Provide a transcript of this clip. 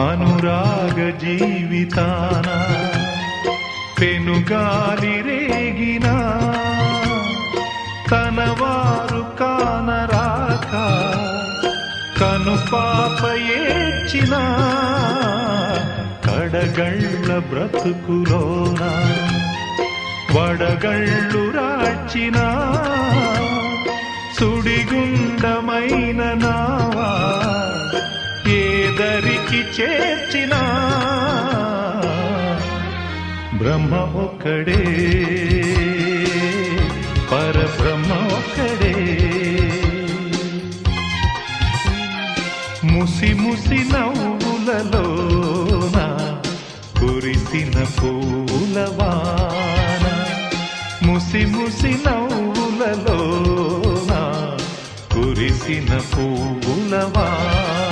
అనురాగ జీవితాన పెనుగాలి రేగినా తనవారు కానరాక కను పాప ఏడ్చిన కడగళ్ళ బ్రతుకులోన వడగళ్ళు రాచిన సుడిగుండమైన నా ఏదరికి చేర్చిన బ్రహ్మ ఒక్కడే పరబ్రహ్మ ఒక్కడే. ముసి ముసి నవ్వులలోన కురిసిన పూలవాన ముసి ముసి నవ్వులలోన కురిసిన పూలవాన